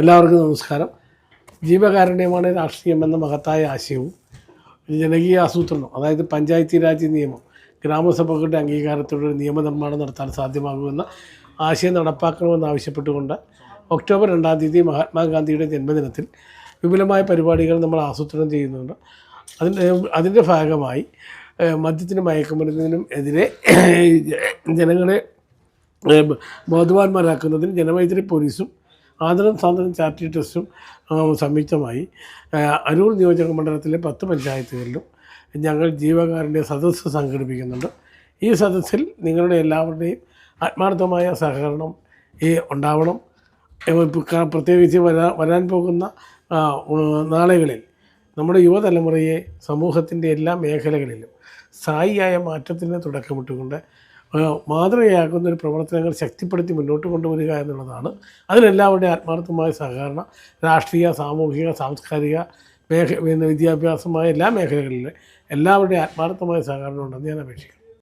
എല്ലാവർക്കും നമസ്കാരം. ജീവകാരുണ്യമാണ് രാഷ്ട്രീയം എന്ന മഹത്തായ ആശയവും ജനകീയ ആസൂത്രണം അതായത് പഞ്ചായത്തി രാജ് നിയമം ഗ്രാമസഭകളുടെ അംഗീകാരത്തോടെ നിയമനിർമ്മാണം നടത്താൻ സാധ്യമാകുമെന്ന ആശയം നടപ്പാക്കണമെന്ന് ആവശ്യപ്പെട്ടുകൊണ്ട് ഒക്ടോബർ രണ്ടാം തീയതി മഹാത്മാഗാന്ധിയുടെ ജന്മദിനത്തിൽ വിപുലമായ പരിപാടികൾ നമ്മൾ ആസൂത്രണം ചെയ്യുന്നുണ്ട്. അതിന്റെ അതിന്റെ ഭാഗമായി മദ്യത്തിനും മയക്കുമരുന്നിനും എതിരെ ജനങ്ങളെ ബോധവാന്മാരാക്കുന്നതിന് ജനമൈത്രി പോലീസും ആദരം സാന്ദ്രം ചാരിറ്റി ട്രസ്റ്റും സംയുക്തമായി. അരൂർ നിയോജക മണ്ഡലത്തിലെ പത്ത് പഞ്ചായത്തുകളിലും ഞങ്ങൾ ജീവകാരുണ്യ സദസ്സ് സംഘടിപ്പിക്കുന്നുണ്ട്. ഈ സദസ്സിൽ നിങ്ങളുടെ എല്ലാവരുടെയും ആത്മാർത്ഥമായ സഹകരണം ഈ ഉണ്ടാവണം. പ്രത്യേകിച്ച് വരാ വരാൻ പോകുന്ന നാളുകളിൽ നമ്മുടെ യുവതലമുറയെ സമൂഹത്തിന്റെ എല്ലാ മേഖലകളിലും സ്ഥായിയായ മാറ്റത്തിന് തുടക്കമിട്ടുകൊണ്ട് മാതൃകയാക്കുന്ന ഒരു പ്രവർത്തനങ്ങൾ ശക്തിപ്പെടുത്തി മുന്നോട്ട് കൊണ്ടുവരിക എന്നുള്ളതാണ്. അതിനെല്ലാവരുടെയും ആത്മാർത്ഥമായ സഹകരണം. രാഷ്ട്രീയ സാമൂഹിക സാംസ്കാരിക മേഖ വിദ്യാഭ്യാസമായ എല്ലാ മേഖലകളിലും എല്ലാവരുടെയും ആത്മാർത്ഥമായ സഹകരണം ഉണ്ടെന്ന് ഞാൻ അപേക്ഷിക്കുന്നു.